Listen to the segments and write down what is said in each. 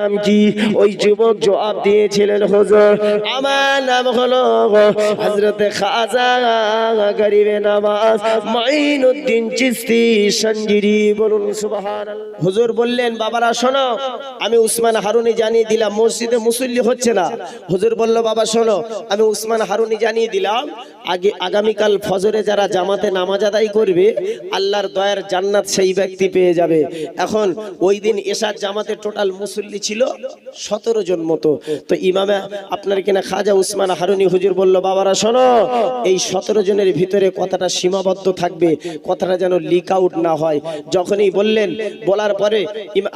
নাম কি ওই যুবক জবাব দিয়েছিলেন, হুজুর, আমার নাম হলো হযরতে খাজা গরিবে নামাজ মাইনুদ্দিন চিশতি সঞ্জিরি বলুন, সুবহানাল্লাহ। হুজুর বললেন, বাবারা, শোনো, আমি উসমান হারুনি জানিয়ে দিলাম, মসজিদে মুসল্লি হচ্ছে না। হুজুর বলল, বাবা, শোনো, আমি উসমান হারুনি জানিয়ে দিলাম, আগে আগামীকাল ফজরে যারা জামাতে নামাজ আদায় করবে, আল্লাহর দয়ার জান্নাত সেই ব্যক্তি পেয়ে যাবে। এখন ওই দিন এসার জামাতে টোটাল মুসল্লি ছিল সতেরো জন মতো। তো ইমামে আপনার কিনা খাজা উসমান হারুনি হুজুর বলল, বাবারা, শোনো, এই সতেরো জনের ভিতরে কথাটা সীমাবদ্ধ থাকবে, কথাটা যেন লিক আউট না হয়। যখনই বললেন, বলার পরে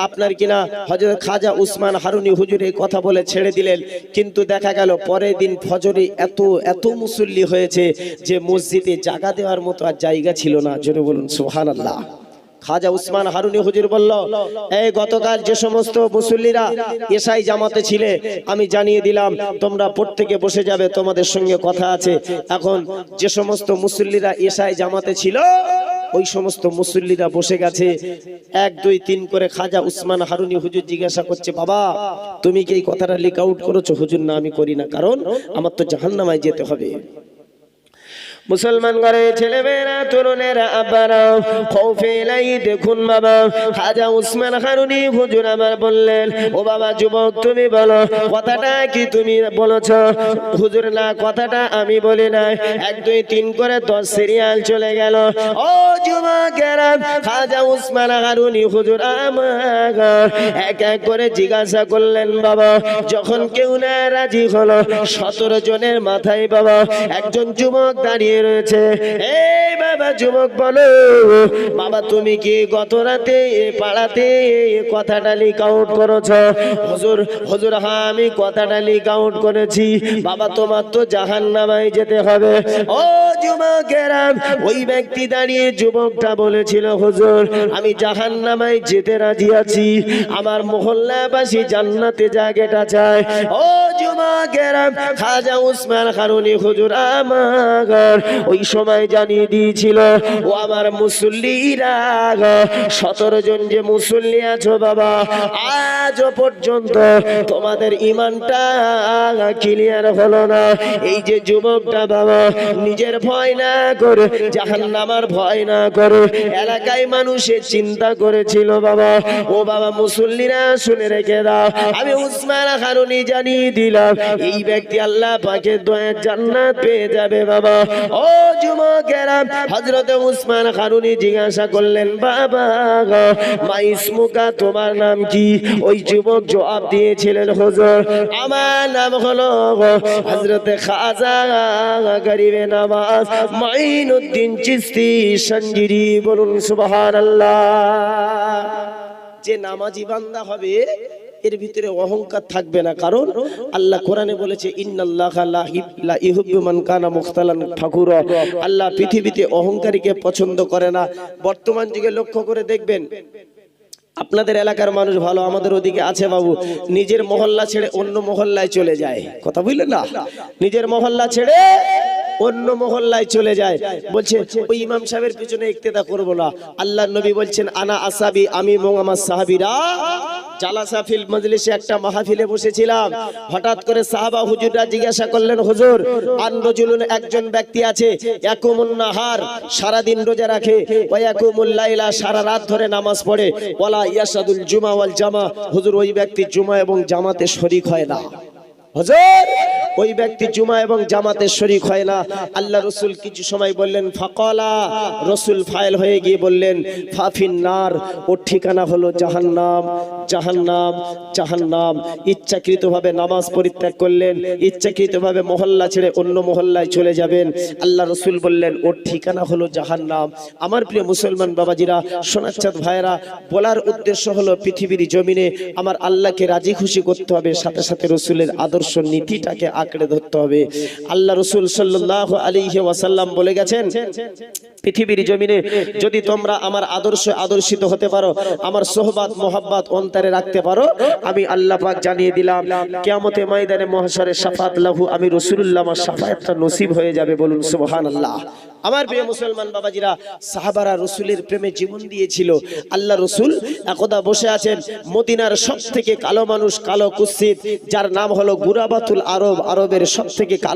আপনার কিনা হজরত খাজা উসমান হারুনি হুজুর এই কথা বলে ছেড়ে দিলেন। কিন্তু দেখা গেল, পরের দিন ফজরে এত এত মুসল্লি হয়েছে যে মসজিদে জায়গা দেওয়ার মতো আর জায়গা ছিল না। জোরে বলুন সুহান আল্লাহ খাজা উসমান হারুনি হুজুর বলল, এই গতকাল যে সমস্ত মুসল্লিরা এসাই জামাতে ছিলে, আমি জানিয়ে দিলাম, তোমরা প্রত্যেকে বসে যাবে, তোমাদের সঙ্গে কথা আছে। এখন যে সমস্ত মুসল্লিরা এসাই জামাতে ছিল, ওই সমস্ত মুসল্লিরা বসে গেছে। এক, দুই, তিন করে খাজা উসমান হারুনি হুজুর জিজ্ঞাসা করছে, বাবা, তুমি কি এই কথাটা লিক আউট করেছ? হুজুর, না, আমি করি না। কারণ আমার তো জাহান্নামায় যেতে হবে। মুসলমান ঘরে ছেলেমেয়েরা, তরুণেরা, আব্বারা, খৌফে লাই দেখুন বাবা। খাজা উসমান হারুনি হুজুর আমার বললেন, ও বাবা যুবক, তুমি বলো, কথাটা কি তুমি বলেছ? হুজুর, না, কথাটা আমি বলি না এক, দুই, তিন করে দশ সিরিয়াল চলে গেল। ও যুবকেরা, খাজা উসমান হারুনি হুজুর আমার। এক এক করে জিজ্ঞাসা করলেন বাবা, যখন কেউ না রাজি হলো, সতেরো জনের মাথায় বাবা, একজন যুবক দাঁড়িয়ে রয়েছে। এই বাবা যুবক, বলো, বাবা, তুমি কি গত রাতে পাড়াতে কথাটা লিক আউট করেছ? হুজুর হুজুর হ্যাঁ আমি কথাটা লিক আউট করেছি। বাবা, তোমার তো জাহান নামায় যেতে হবে। ও যুবকেরা ওই ব্যক্তি দাঁড়িয়ে যুবকটা বলেছিল, হুজুর, আমি জাহান নামায় যেতে রাজি আছি। আমার মহল্লাবাসী জান্নাতে জায়গাটা চায়। ও যুবকেরা খাজা উসমান হারুনি হুজুর আমার ওই সময় জানিয়ে দিয়েছিল, ও আমার মুসল্লিরা সতেরো জন যে মুসল্লি আছো বাবা, আজও পর্যন্ত তোমাদের ইমানটা ক্লিয়ার হলো না। এই যে যুবকটা বাবা, নিজের ভয় না করে জাহান্নামার ভয় না করে, এলাকায় মানুষের চিন্তা করেছিল বাবা, ও বাবা, মুসল্লিরা শুনে রেখে দাও। আমি উসমান হারুনি জানিয়ে দিলাম এই ব্যক্তি আল্লাহ পাকে দয়ার জান্নাত পেয়ে যাবে বাবা। ও যুবকেরা হযরত উসমান হারুনি জিজ্ঞাসা করলেন, বাবা মা ইসমুকা, তোমার নাম কি? ওই যুবক জবাব দিয়েছিলেন, হুজুর, আমার নাম হলো হযরত খাজা গরিবে নামাজ, মাইনুদ্দিন চিশতি সঞ্জিরি, বলুন সুবহানাল্লাহ। যে নামাজি বান্দা হবে এর ভিতরে অহংকার থাকবে না। কারণ আল্লাহ কোরআনে বলেছে কানা ফাকুরা। আল্লাহ পৃথিবীতে অহংকারীকে পছন্দ করে না। বর্তমান যুগে লক্ষ্য করে দেখবেন, আপনাদের এলাকার মানুষ ভালো, আমাদের ওদিকে আছে বাবু। নিজের মহল্লা ছেড়ে অন্য মহল্লায় চলে যায়। কথা বুঝলেন না? নিজের মহল্লা ছেড়ে অন্য মহল্লায় চলে যায়। বলছে, ওই ইমাম সাহেবের পিছনে ইক্তেদা করব না। আল্লাহ নবী বলছেন, আনা আসাবি, আমি এবং আমার সাহাবীরা জালাসা ফিল মজলিসে একটা মাহফিলে বসেছিলাম। হঠাৎ করে সাহাবা হুজুররা জিজ্ঞাসা করলেন, হুজুর, আন রজুলুন একজন ব্যক্তি আছে, ইয়াকুমুন নাহার সারা দিন রোজা রাখে, ওয়া ইয়াকুমুল লাইলা, সারা রাত ধরে নামাজ পড়ে, ওয়ালা ইয়াসাদুল জুমা ওয়াল জামা। হুজুর, ওই ব্যক্তি জুমা এবং জামাতে শরীক হয় না। হুজুর, ওই ব্যক্তি জুমা এবং জামাতে শরীক হয় না। আল্লাহ রসুল কিছু সময় বললেন, ফাকলা। রসুল ফাইল হয়ে গিয়ে বললেন ফাফিন নার ওর ঠিকানা হলো জাহান্নাম। জাহান্নাম জাহান্নাম। ইচ্ছাকৃতভাবে নামাজ পরিত্যাগ করলেন, ইচ্ছাকৃতভাবে মহল্লা ছেড়ে অন্য মহল্লায় চলে যাবেন। আল্লাহ রসুল বললেন, ওর ঠিকানা হলো জাহান্নাম। আমার প্রিয় মুসলমান বাবাজিরা, সোনাচ্ছাদ ভাইয়েরা, বলার উদ্দেশ্য হলো পৃথিবীর জমিনে আমার আল্লাহকে রাজি খুশি করতে হবে, সাথে সাথে রসুলের আদর্শ নীতিটাকে আঁকড়ে ধরতে হবে। আল্লাহ রসুল সাল্লাহ আলিহে ওয়াসাল্লাম বলে গেছেন, পৃথিবীর জমিনে যদি তোমরা আমার আদর্শ আদর্শিত হতে পারো, আমার সোহবাত, মোহাব্বত অন্তরে রাখতে পারো, আমি আল্লাহ পাক জানিয়ে দিলাম, কিয়ামতে ময়দানে মহাশরে সাফাত লাহু, আমি রসুল্লাহ আমার সাফায়াতটা নসিব হয়ে যাবে বলুন সুবহান আল্লাহ আমার প্রিয় মুসলমান বাবাজিরা, সাহাবারা রসুলের প্রেমে জীবন দিয়েছিল। আল্লাহ রসুল একদা বসে আছেন, মদিনার সব থেকে কালো মানুষ কালো কুৎসিত, যার নাম হলো গুরাবাতুল আরব আরবের সব থেকে কালো